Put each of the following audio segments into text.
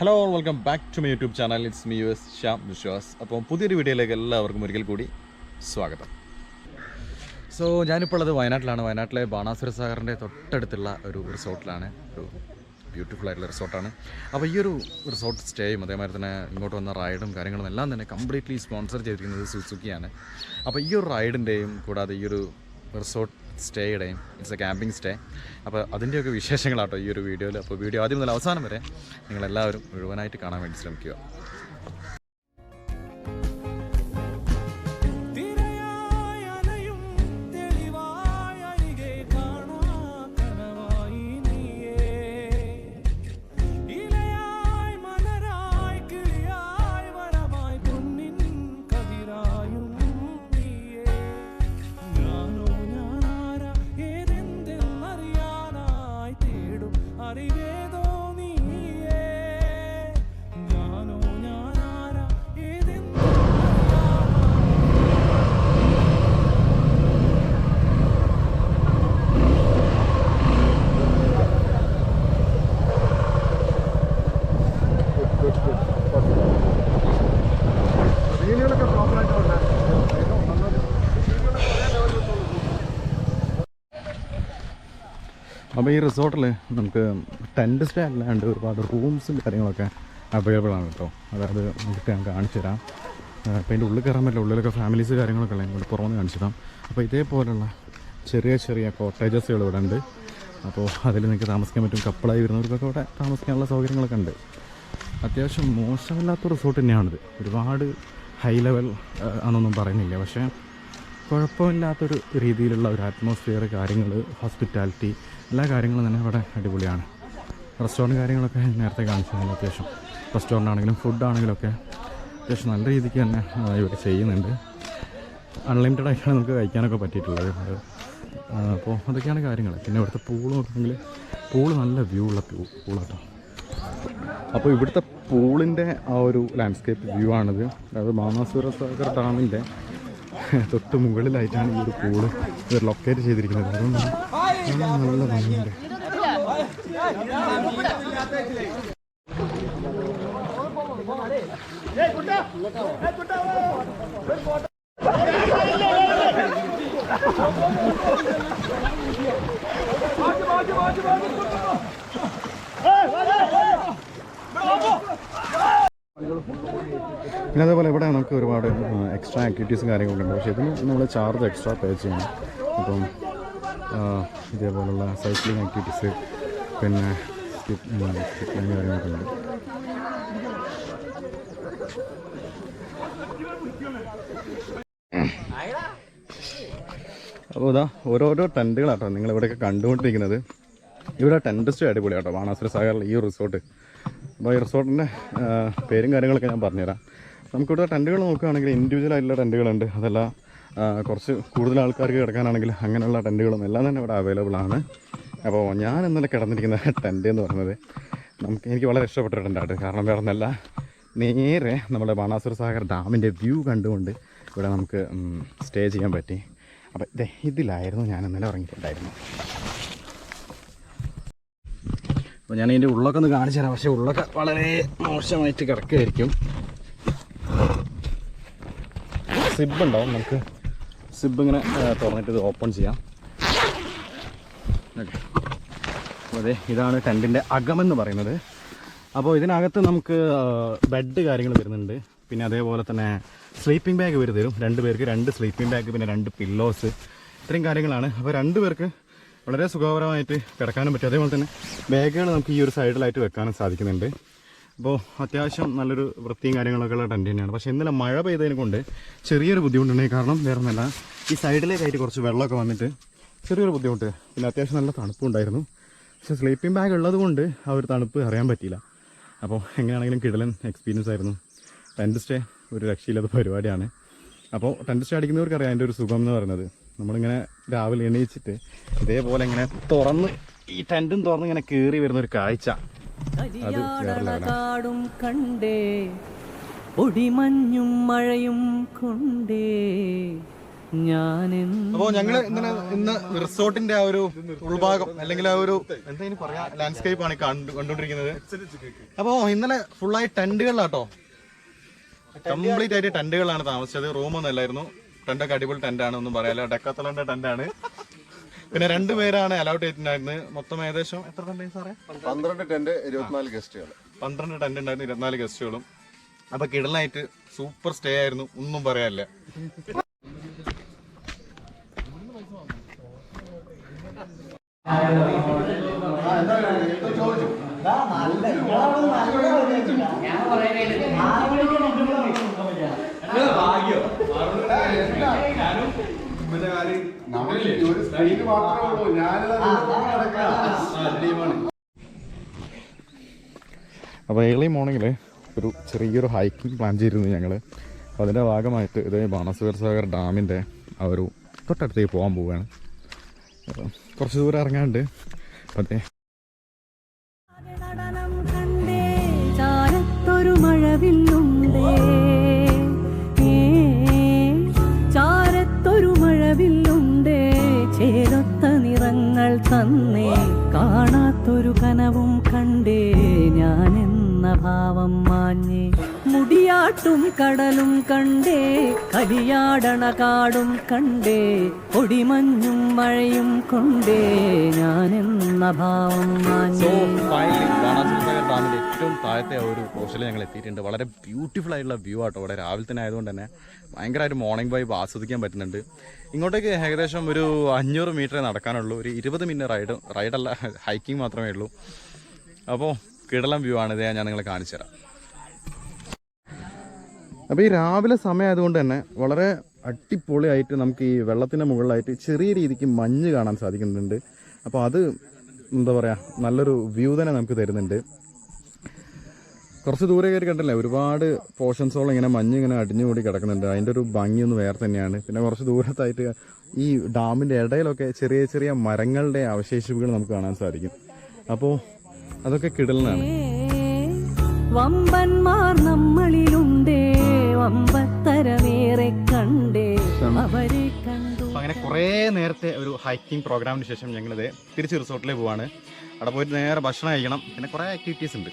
Hello welcome back to my YouTube channel it's me U S Shyam Vishwas അപ്പം പുതിയൊരു വീഡിയോയിലേക്ക് എല്ലാവർക്കും ഒരിക്കൽ കൂടി സ്വാഗതം. സോ ഞാനിപ്പോൾ ഉള്ളത് വയനാട്ടിലാണ്. വയനാട്ടിലെ ബാണാസുര സാഗറിന്റെ തൊട്ടടുത്തുള്ള ഒരു റിസോർട്ടിലാണ്. ഒരു ബ്യൂട്ടിഫുൾ ആയിട്ടുള്ള റിസോർട്ടാണ്. അപ്പോൾ ഈ ഒരു റിസോർട്ട് സ്റ്റേയും അതേമാതിരി തന്നെ ഇങ്ങോട്ട് വന്ന റൈഡും കാര്യങ്ങളും എല്ലാം തന്നെ കംപ്ലീറ്റ്ലി സ്പോൺസർ ചെയ്തിരിക്കുന്നത് സുസുക്കിയാണ് അപ്പോൾ ഈ ഒരു റൈഡിന്റെയും കൂടാതെ ഈ ഒരു റിസോർട്ട് സ്റ്റേയുടെയും ഇറ്റ്സ് എ ക്യാമ്പിംഗ് സ്റ്റേ അപ്പോൾ അതിന്റെയൊക്കെ വിശേഷങ്ങളാട്ടോ ഈ ഒരു വീഡിയോയിൽ അപ്പോൾ വീഡിയോ ആദ്യം മുതൽ അവസാനം വരെ നിങ്ങളെല്ലാവരും മുഴുവനായിട്ട് കാണാൻ വേണ്ടി ശ്രമിക്കുക. ഈ റിസോർട്ടിൽ നമുക്ക് ടെന്റ് സ്റ്റേ അല്ലാണ്ട് ഒരുപാട് റൂംസും കാര്യങ്ങളൊക്കെ അവൈലബിൾ ആണ് കേട്ടോ. അതായത് നമുക്ക് ഞാൻ കാണിച്ചു തരാം. അപ്പോൾ അതിന്റെ ഉള്ളിൽ കയറാൻ പറ്റില്ല. ഉള്ളിലൊക്കെ ഫാമിലീസ് കാര്യങ്ങളൊക്കെ ഉള്ളത് ഇങ്ങോട്ട് പുറമെ കാണിച്ചു തരാം. അപ്പോൾ ഇതേപോലുള്ള ചെറിയ ചെറിയ കോട്ടേജസുകൾ ഇവിടെ ഉണ്ട്. അപ്പോൾ അതിൽ നിങ്ങൾക്ക് താമസിക്കാൻ പറ്റും. കപ്പിളായി വരുന്നവർക്കൊക്കെ ഇവിടെ താമസിക്കാനുള്ള സൗകര്യങ്ങളൊക്കെ ഉണ്ട്. അത്യാവശ്യം മോശമില്ലാത്ത റിസോർട്ട് തന്നെയാണിത്. ഒരുപാട് ഹൈ ലെവൽ ആണെന്നൊന്നും പറയുന്നില്ല. പക്ഷേ കുഴപ്പമില്ലാത്തൊരു രീതിയിലുള്ള ഒരു അറ്റ്മോസ്ഫിയർ കാര്യങ്ങൾ ഹോസ്പിറ്റാലിറ്റി എല്ലാ കാര്യങ്ങളും തന്നെ ഇവിടെ അടിപൊളിയാണ്. റെസ്റ്റോറന്റ് കാര്യങ്ങളൊക്കെ നേരത്തെ കാണിച്ചതാണ് അത്യാവശ്യം. റെസ്റ്റോറന്റ് ആണെങ്കിലും ഫുഡ് ആണെങ്കിലും ഒക്കെ അത്യാവശ്യം നല്ല രീതിക്ക് തന്നെ ഇവർ ചെയ്യുന്നുണ്ട്. അൺലിമിറ്റഡ് ആയിട്ടാണ് നമുക്ക് കഴിക്കാനൊക്കെ പറ്റിയിട്ടുള്ളത്. അപ്പോൾ അതൊക്കെയാണ് കാര്യങ്ങൾ പിന്നെ ഇവിടുത്തെ പൂൾ നോക്കുകയാണെങ്കിൽ പൂൾ നല്ല വ്യൂ ഉള്ള പൂ പൂളാട്ടോ അപ്പോൾ ഇവിടുത്തെ പൂളിന്റെ ആ ഒരു ലാൻഡ്സ്കേപ്പ് വ്യൂ ആണിത്. അതായത് മാമാസുര സാഗർ ഡാമിന്റെ തൊട്ട് മുകളിലായിട്ടാണ് ഈ ഒരു പൂൾ ഇവർ ലൊക്കേറ്റ് ചെയ്തിരിക്കുന്നത്. അതുകൊണ്ട് കാണാൻ നല്ല ഭംഗിയുണ്ട്. പിന്നെ അതേപോലെ ഇവിടെ നമുക്ക് ഒരുപാട് എക്സ്ട്രാ ആക്ടിവിറ്റീസും കാര്യങ്ങളൊക്കെ ഉണ്ട് പക്ഷേ ഇതിന് നമ്മൾ ചാർജ് എക്സ്ട്രാ പേ ചെയ്യണം. ഇപ്പം ആ, ഇതേപോലുള്ള സൈക്ലിംഗ് ആക്ടിവിറ്റീസ് പിന്നെ കാര്യങ്ങളൊക്കെ ഉണ്ട്. അപ്പോൾ ഇതാ ഓരോരോ ടെന്റുകളാട്ടോ നിങ്ങൾ ഇവിടെയൊക്കെ കണ്ടുകൊണ്ടിരിക്കുന്നത്. ഇവിടെ ടെന്റസ് സ്റ്റേ അടിപൊളിയാട്ടോ. ബാണാസുര സാഗറിൽ ഈ റിസോർട്ട് അപ്പോൾ ഈ റിസോർട്ടിന്റെ പേരും കാര്യങ്ങളൊക്കെ ഞാൻ പറഞ്ഞുതരാം. നമുക്കിവിടെ ടെന്റുകൾ നോക്കുകയാണെങ്കിൽ ഇൻഡിവിജ്വൽ ആയിട്ടുള്ള ടെന്റുകളുണ്ട് അതല്ല കുറച്ച് കൂടുതൽ ആൾക്കാർക്ക് കിടക്കാനാണെങ്കിൽ അങ്ങനെയുള്ള ടെന്റുകളും എല്ലാം തന്നെ ഇവിടെ അവൈലബിൾ ആണ്. അപ്പോൾ ഞാൻ ഇന്നലെ കിടന്നിരിക്കുന്ന ടെന്റ് എന്ന് പറയുന്നത് നമുക്ക് എനിക്ക് വളരെ ഇഷ്ടപ്പെട്ട ടെന്റായിട്ട് കാരണം വേറെ ഒന്നല്ല നേരെ നമ്മുടെ ബാണാസുര സാഗർ ഡാമിന്റെ വ്യൂ കണ്ടുകൊണ്ട് ഇവിടെ നമുക്ക് സ്റ്റേ ചെയ്യാൻ പറ്റി. അപ്പോൾ ഇതേ ഇതിലായിരുന്നു ഞാൻ ഇന്നലെ ഉറങ്ങിയിട്ടുണ്ടായിരുന്നു അപ്പോൾ ഞാൻ ഇതിന്റെ ഉള്ളൊക്കെ ഒന്ന് കാണിച്ചു തരാം പക്ഷേ ഉള്ളൊക്കെ വളരെ മോശമായിട്ട് കിടക്കുകയായിരിക്കും സിബ് ഉണ്ടാവും നമുക്ക്. സിബ് ഇങ്ങനെ തുറന്നിട്ട് ഇത് ഓപ്പൺ ചെയ്യാം. അതെ ഇതാണ് ടെന്റിന്റെ അകമെന്ന് പറയുന്നത്. അപ്പോൾ ഇതിനകത്ത് നമുക്ക് ബെഡ് കാര്യങ്ങൾ വരുന്നുണ്ട്. പിന്നെ അതേപോലെ തന്നെ സ്ലീപ്പിംഗ് ബാഗ് വരും തരും. രണ്ട് പേർക്ക് രണ്ട് സ്ലീപ്പിംഗ് ബാഗ് പിന്നെ രണ്ട് പില്ലോസ്. ഇത്രയും കാര്യങ്ങളാണ്. അപ്പോൾ രണ്ട് പേർക്ക് വളരെ സുഖകരമായിട്ട് കിടക്കാനും പറ്റും. അതേപോലെ തന്നെ ബാഗുകൾ നമുക്ക് ഈ ഒരു സൈഡിലായിട്ട് വെക്കാനും സാധിക്കുന്നുണ്ട്. അപ്പോൾ അത്യാവശ്യം നല്ലൊരു വൃത്തിയും കാര്യങ്ങളൊക്കെ ഉള്ള ടെന്റ് തന്നെയാണ്. പക്ഷേ ഇന്നലെ മഴ പെയ്തതിനെ കൊണ്ട് ചെറിയൊരു ബുദ്ധിമുട്ടുണ്ടായി. കാരണം വേറെ ഒന്നല്ല ഈ സൈഡിലേക്കായിട്ട് കുറച്ച് വെള്ളമൊക്കെ വന്നിട്ട് ചെറിയൊരു ബുദ്ധിമുട്ട്. പിന്നെ അത്യാവശ്യം നല്ല തണുപ്പുണ്ടായിരുന്നു. പക്ഷേ സ്ലീപ്പിംഗ് ബാഗ് ഉള്ളത് കൊണ്ട് ആ ഒരു തണുപ്പ് അറിയാൻ പറ്റിയില്ല. അപ്പോൾ എങ്ങനെയാണെങ്കിലും കിടലൻ എക്സ്പീരിയൻസ് ആയിരുന്നു. ടെന്റ് സ്റ്റേ ഒരു രക്ഷയില്ലാത്ത പരിപാടിയാണ്. അപ്പോൾ ടെന്റ് സ്റ്റേ അടിക്കുന്നവർക്ക് അറിയാം അതിന്റെ ഒരു സുഖം എന്ന് പറയുന്നത്. നമ്മളിങ്ങനെ രാവിലെ എണീച്ചിട്ട് ഇതേപോലെ ഇങ്ങനെ തുറന്ന് ഈ ടെന്റും തുറന്ന് ഇങ്ങനെ കയറി വരുന്ന ഒരു കാഴ്ച. കാടും കണ്ടേ. ഒടിമഞ്ഞും മഴയും കൊണ്ടേ. അപ്പോ ഞങ്ങൾ ഇന്നലെ ഇന്ന് റിസോർട്ടിന്റെ ആ ഒരു ഉൾഭാഗം അല്ലെങ്കിൽ ആ ഒരു എന്താ ഇനി പറയാ ലാൻഡ്സ്കേപ്പ് ആണ് കണ്ടുകൊണ്ടിരിക്കുന്നത്. അപ്പോ ഇന്നലെ ഫുള്ളായി ടെന്റുകളിലാട്ടോ കംപ്ലീറ്റ് ആയിട്ട് ടെന്റുകളാണ് താമസിച്ചത്. റൂമൊന്നും അല്ലായിരുന്നു ടെന്റൊക്കെ അടിപൊളി ടെന്റാണ് ഒന്നും പറയാല്ല ഡെക്കത്തലന്റെ ടെന്റാണ് പിന്നെ രണ്ടുപേരാണ് അലൗട്ട് ചെയ്തിട്ടുണ്ടായിരുന്നത്. മൊത്തം ഏകദേശം എത്ര ടെന്റ് സാറേ? പന്ത്രണ്ട് ടെന്റ് ഇരുപത്തിനാല് ഗസ്റ്റുകൾ പന്ത്രണ്ട് ടെന്റ് ഉണ്ടായിരുന്നു ഇരുപത്തിനാല് ഗസ്റ്റുകളും അപ്പൊ കിടലായിട്ട് സൂപ്പർ സ്റ്റേ ആയിരുന്നു. ഒന്നും പറയാനില്ല. ഞാൻ സ്ക്രീന് മാത്രമേ ഉള്ളൂ ഞാനിതാ അപ്പോൾ ഏർലി മോർണിംഗിൽ ഒരു ചെറിയൊരു ഹൈക്കിംഗ് പ്ലാൻ ചെയ്തിരുന്നു ഞങ്ങൾ അപ്പൊ അതിന്റെ ഭാഗമായിട്ട് ഇതേ ബാണസ്വീർ സാഗർ ഡാമിന്റെ ആ ഒരു തൊട്ടടുത്തേക്ക് പോകാൻ പോവുകയാണ്. കുറച്ച് ദൂരം ഇറങ്ങാണ്ട് അതെ മഴവില്ല തന്നേ. കാണാത്തൊരു കനവും കണ്ടേ ഞാനെന്ന ഭാവം മാഞ്ഞ് മുടിയാട്ടും കടലും കണ്ടേ കലിയാടണ കാടും കണ്ടേ പൊടിമഞ്ഞും മഴയും കൊണ്ടേ ഞാനെന്ന ഭാവം മാഞ്ഞേ. ഏറ്റവും താഴത്തെ ഒരു പോസ്റ്റിൽ ഞങ്ങൾ എത്തിയിട്ടുണ്ട്. വളരെ ബ്യൂട്ടിഫുൾ ആയിട്ടുള്ള വ്യൂ ആട്ടോ. അവിടെ രാവിലെ തന്നെ ആയതുകൊണ്ട് തന്നെ ഭയങ്കരമായിട്ട് മോർണിംഗ് വൈബ് ആസ്വദിക്കാൻ പറ്റുന്നുണ്ട്. ഇങ്ങോട്ടേക്ക് ഏകദേശം ഒരു അഞ്ഞൂറ് മീറ്ററേ നടക്കാനുള്ളൂ. ഒരു ഇരുപത് മിനിറ്റ് റൈഡ് റൈഡല്ല ഹൈക്കിംഗ് മാത്രമേ ഉള്ളൂ. അപ്പോൾ കിടലം വ്യൂ ആണ്. ഇതേ ഞാൻ നിങ്ങളെ കാണിച്ചു തരാം. അപ്പോൾ ഈ രാവിലെ സമയമായതുകൊണ്ട് തന്നെ വളരെ അടിപൊളിയായിട്ട് നമുക്ക് ഈ വെള്ളത്തിന്റെ മുകളിലായിട്ട് ചെറിയ രീതിക്ക് മഞ്ഞ് കാണാൻ സാധിക്കുന്നുണ്ട്. അപ്പോൾ അത് എന്താ പറയുക നല്ലൊരു വ്യൂ തന്നെ നമുക്ക് തരുന്നുണ്ട്. കുറച്ച് ദൂരെ കയറി കണ്ടല്ലേ ഒരുപാട് പോർഷൻസോളം ഇങ്ങനെ മഞ്ഞ് ഇങ്ങനെ അടിഞ്ഞുകൂടി കിടക്കുന്നുണ്ട്. അതിന്റെ ഒരു ഭംഗിയൊന്ന് വേറെ തന്നെയാണ്. പിന്നെ കുറച്ച് ദൂരത്തായിട്ട് ഈ ഡാമിന്റെ ഇടയിലൊക്കെ ചെറിയ ചെറിയ മരങ്ങളുടെ അവശേഷിപ്പുകൾ നമുക്ക് കാണാൻ സാധിക്കും. അപ്പോൾ അതൊക്കെ കിടലിനാണ്. വമ്പന്മാർ നമ്മളിലുണ്ടേ വമ്പത്തരമേറെ കണ്ടേ അവരെ കണ്ടു. അങ്ങനെ കുറേ നേരത്തെ ഒരു ഹൈക്കിംഗ് പ്രോഗ്രാമിന് ശേഷം ഞങ്ങളിത് തിരിച്ച് റിസോർട്ടിലേക്ക് പോവാണ്. അവിടെ പോയിട്ട് നേരെ ഭക്ഷണം കഴിക്കണം. പിന്നെ കുറേ ആക്ടിവിറ്റീസ് ഉണ്ട്.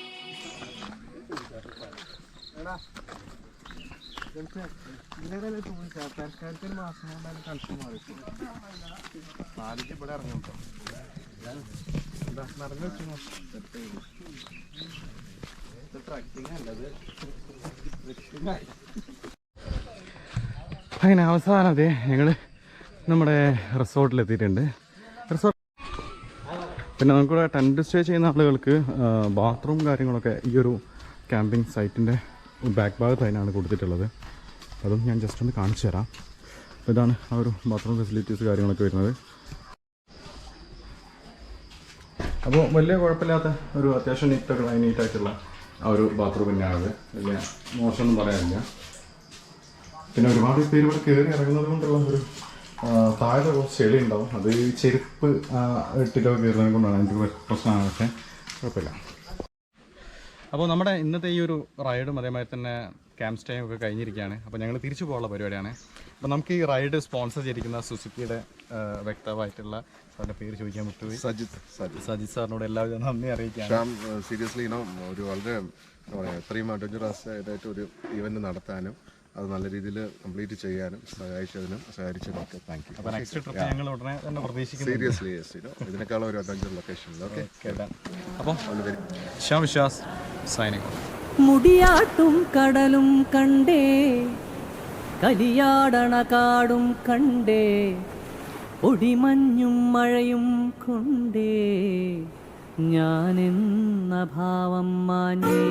അങ്ങനെ അവസാനം അതെ ഞങ്ങൾ നമ്മുടെ റിസോർട്ടിലെത്തിയിട്ടുണ്ട് റിസോർട്ട് പിന്നെ നമുക്കിവിടെ ടെന്റ് സ്റ്റേ ചെയ്യുന്ന ആളുകൾക്ക് ബാത്റൂം കാര്യങ്ങളൊക്കെ ഈ ഒരു ക്യാമ്പിംഗ് സൈറ്റിന്റെ ബാക്ക് ഭാഗത്ത് അതിനാണ് കൊടുത്തിട്ടുള്ളത്. അതും ഞാൻ ജസ്റ്റ് ഒന്ന് കാണിച്ചു തരാം ഇതാണ് ആ ഒരു ബാത്റൂം ഫെസിലിറ്റീസ് കാര്യങ്ങളൊക്കെ വരുന്നത്. അപ്പോൾ വലിയ കുഴപ്പമില്ലാത്ത ഒരു അത്യാവശ്യം നീറ്റൊക്കെ നീറ്റായിട്ടുള്ള ആ ഒരു ബാത്റൂം തന്നെയാണത്. വലിയ മോശമൊന്നും പറയാനില്ല. പിന്നെ ഒരുപാട് പേര് ഇവിടെ കയറി ഇറങ്ങുന്നത് കൊണ്ടുള്ള ഒരു താഴെ കുറച്ച് ചെളി ഉണ്ടാവും. അത് ചെരുപ്പ് ഇട്ടിട്ടൊക്കെ കയറുന്നത് കൊണ്ടാണ് എനിക്ക് പ്രശ്നമാണ്. പക്ഷേ കുഴപ്പമില്ല. അപ്പോൾ നമ്മുടെ ഇന്നത്തെ ഈ ഒരു റൈഡും അതേമാതിരി തന്നെ ക്യാമ്പ് സ്റ്റേയും ഒക്കെ കഴിഞ്ഞിരിക്കുകയാണ്. അപ്പോൾ ഞങ്ങൾ തിരിച്ചു പോകാനുള്ള പരിപാടിയാണ്. അപ്പോൾ നമുക്ക് ഈ റൈഡ് സ്പോൺസർ ചെയ്തിരിക്കുന്ന സുസുക്കിയുടെ വ്യക്തമായിട്ടുള്ള സാറിന്റെ പേര് ചോദിക്കാൻ പറ്റുമോ സജിത്ത് സജിത്ത് സജിത് സാറിനോട് എല്ലാവരും നന്ദി അറിയിക്കാം ശ്യാം സീരിയസ്ലി ഇനോ ഒരു വളരെ എന്താ പറയുക ഇത്രയും അഡ്വഞ്ചറസ് ആയിട്ട് ഒരു ഇവന്റ് നടത്താനും അത് നല്ല രീതിയിൽ കംപ്ലീറ്റ് ചെയ്യാനും സഹായിച്ചതിനും സഹകരിച്ചതിനൊക്കെ താങ്ക് യു അപ്പോൾ നെക്സ്റ്റ് ട്രിപ്പ് ഞങ്ങൾ ഉടനെ തന്നെ പ്രതീക്ഷിക്കുന്നു സീരിയസ്ലി യെസ് ഇനോ ഇതിനേക്കാളും ഒരു അഡ്വഞ്ചർ ലൊക്കേഷനിൽ ഓക്കെ അപ്പോൾ ശ്യാം വിശ്വാസ് സൈനിങ് മുടിയാട്ടും കടലും കണ്ടേ കലിയാടണ കാടും കണ്ടേ പൊടിമഞ്ഞും മഴയും കൊണ്ടേ ഞാനെന്ന ഭാവം മാഞ്ഞേ.